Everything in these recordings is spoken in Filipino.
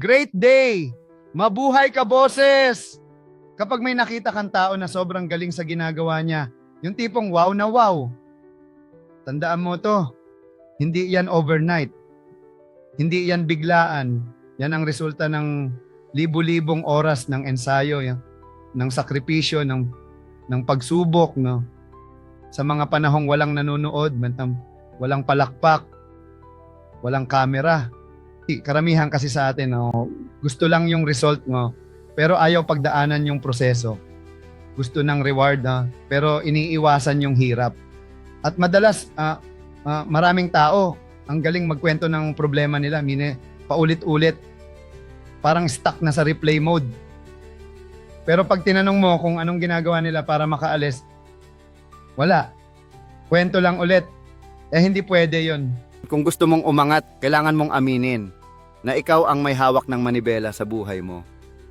Great day! Mabuhay ka, boses! Kapag may nakita kang tao na sobrang galing sa ginagawa niya, yung tipong wow na wow, tandaan mo to, hindi yan overnight. Hindi yan biglaan. Yan ang resulta ng libu-libong oras ng ensayo, ng sakripisyo, ng, ng pagsubok, no? Sa mga panahong walang nanonood, walang palakpak, walang kamera. Karamihan kasi sa atin, no, gusto lang yung result mo, pero ayaw pagdaanan yung proseso. Gusto ng reward, na, pero iniiwasan yung hirap. At madalas, ah, ah, maraming tao, ang galing magkwento ng problema nila, mine, paulit-ulit, parang stuck na sa replay mode. Pero pag tinanong mo kung anong ginagawa nila para makaalis, wala. Kwento lang ulit. Eh hindi pwede yon. Kung gusto mong umangat, kailangan mong aminin na ikaw ang may hawak ng manibela sa buhay mo.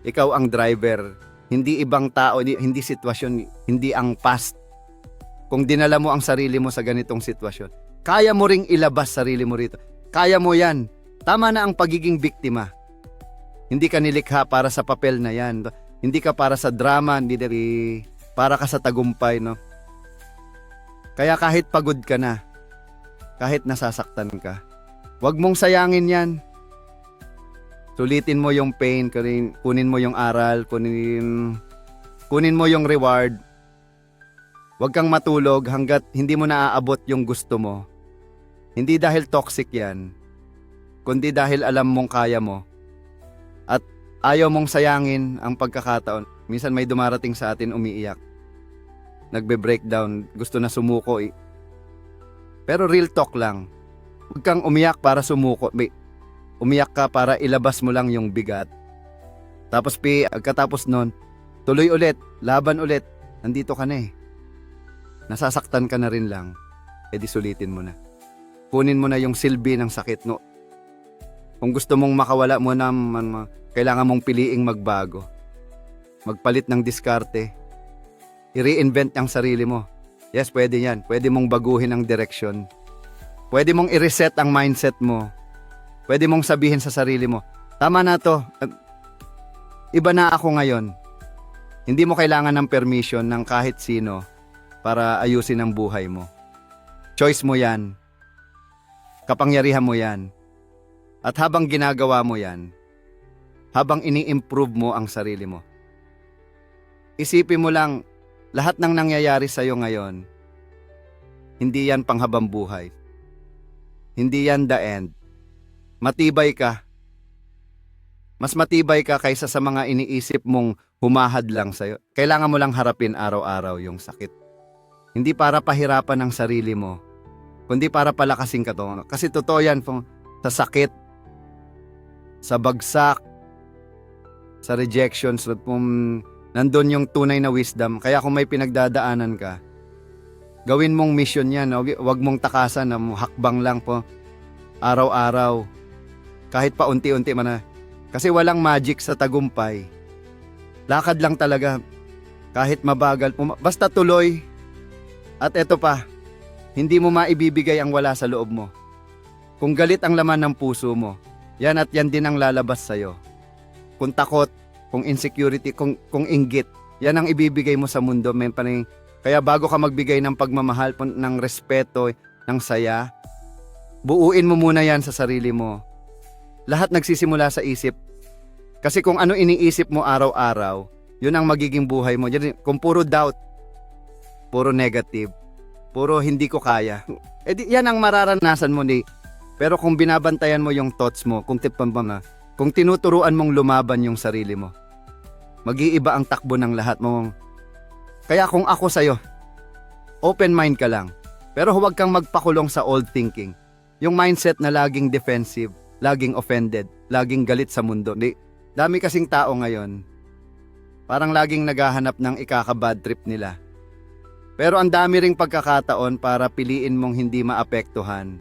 Ikaw ang driver, hindi ibang tao, hindi, sitwasyon, hindi ang past. Kung dinala mo ang sarili mo sa ganitong sitwasyon, kaya mo ring ilabas sarili mo rito. Kaya mo yan. Tama na ang pagiging biktima. Hindi ka nilikha para sa papel na yan. Hindi ka para sa drama, hindi para ka sa tagumpay, no? Kaya kahit pagod ka na, kahit nasasaktan ka, huwag mong sayangin yan. Sulitin mo yung pain, kunin, kunin mo yung aral, kunin, kunin mo yung reward. Huwag kang matulog hanggat hindi mo naaabot yung gusto mo. Hindi dahil toxic yan, kundi dahil alam mong kaya mo. At ayaw mong sayangin ang pagkakataon. Minsan may dumarating sa atin umiiyak. Nagbe-breakdown, gusto na sumuko eh. Pero real talk lang. Huwag kang umiyak para sumuko. May, umiyak ka para ilabas mo lang yung bigat. Tapos pi, agkatapos nun, tuloy ulit, laban ulit. Nandito ka na eh. Nasasaktan ka na rin lang. E di sulitin mo na. Kunin mo na yung silbi ng sakit. No? Kung gusto mong makawala mo na, kailangan mong piliing magbago. Magpalit ng diskarte. I-reinvent ang sarili mo. Yes, pwede yan. Pwede mong baguhin ang direksyon. Pwede mong i-reset ang mindset mo. Pwede mong sabihin sa sarili mo, tama na to. Iba na ako ngayon. Hindi mo kailangan ng permission ng kahit sino para ayusin ang buhay mo. Choice mo yan. Kapangyarihan mo yan. At habang ginagawa mo yan, habang ini-improve mo ang sarili mo, isipin mo lang, lahat ng nangyayari sa'yo ngayon, hindi yan panghabang buhay. Hindi yan the end. Matibay ka. Mas matibay ka kaysa sa mga iniisip mong humahad lang sa'yo. Kailangan mo lang harapin araw-araw yung sakit. Hindi para pahirapan ang sarili mo, kundi para palakasin ka to. Kasi totoo yan, kung sa sakit, sa bagsak, sa rejections, kung nandun yung tunay na wisdom. Kaya kung may pinagdadaanan ka, gawin mong mission yan. Huwag mong takasan na hakbang lang po araw-araw. Kahit pa unti-unti man na. Kasi walang magic sa tagumpay. Lakad lang talaga. Kahit mabagal. Basta tuloy. At eto pa, hindi mo maibibigay ang wala sa loob mo. Kung galit ang laman ng puso mo, yan at yan din ang lalabas sa'yo. Kung takot, kung insecurity, kung, kung inggit, yan ang ibibigay mo sa mundo. May panay, kaya bago ka magbigay ng pagmamahal, ng respeto, ng saya, buuin mo muna yan sa sarili mo. Lahat nagsisimula sa isip. Kasi kung ano iniisip mo araw-araw, yun ang magiging buhay mo. Kung puro doubt, puro negative, puro hindi ko kaya, eh di, yan ang mararanasan mo ni. Pero kung binabantayan mo yung thoughts mo, kung tipan ba kung tinuturuan mong lumaban yung sarili mo, mag-iiba ang takbo ng lahat mo. Kaya kung ako sa'yo, open mind ka lang. Pero huwag kang magpakulong sa old thinking. Yung mindset na laging defensive, laging offended, laging galit sa mundo. Di, dami kasing tao ngayon, parang laging naghahanap ng ikaka-bad trip nila. Pero ang dami ring pagkakataon para piliin mong hindi maapektuhan.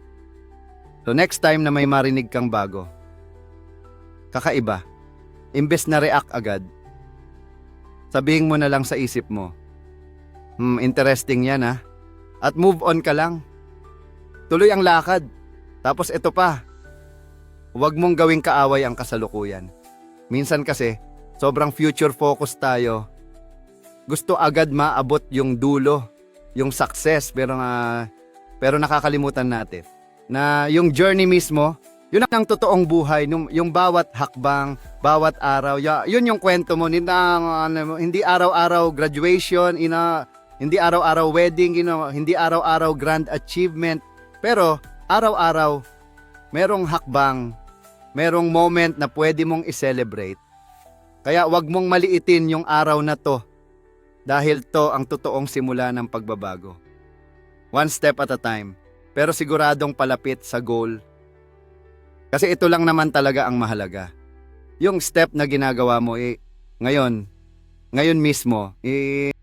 So next time na may marinig kang bago, kakaiba, imbes na react agad, sabihin mo na lang sa isip mo, Hmm, interesting yan ha. At move on ka lang. Tuloy ang lakad. Tapos ito pa, huwag mong gawing kaaway ang kasalukuyan. Minsan kasi, sobrang future focus tayo. Gusto agad maabot yung dulo, yung success, pero nga, pero nakakalimutan natin na yung journey mismo, yun ang totoong buhay, yung bawat hakbang, bawat araw, yun yung kwento mo, ano hindi araw-araw graduation, ina, hindi araw-araw wedding, you hindi araw-araw grand achievement, pero araw-araw, merong hakbang, merong moment na pwede mong i-celebrate. Kaya wag mong maliitin yung araw na to dahil to ang totoong simula ng pagbabago. One step at a time, pero siguradong palapit sa goal. Kasi ito lang naman talaga ang mahalaga. Yung step na ginagawa mo, eh, ngayon, ngayon mismo, eh,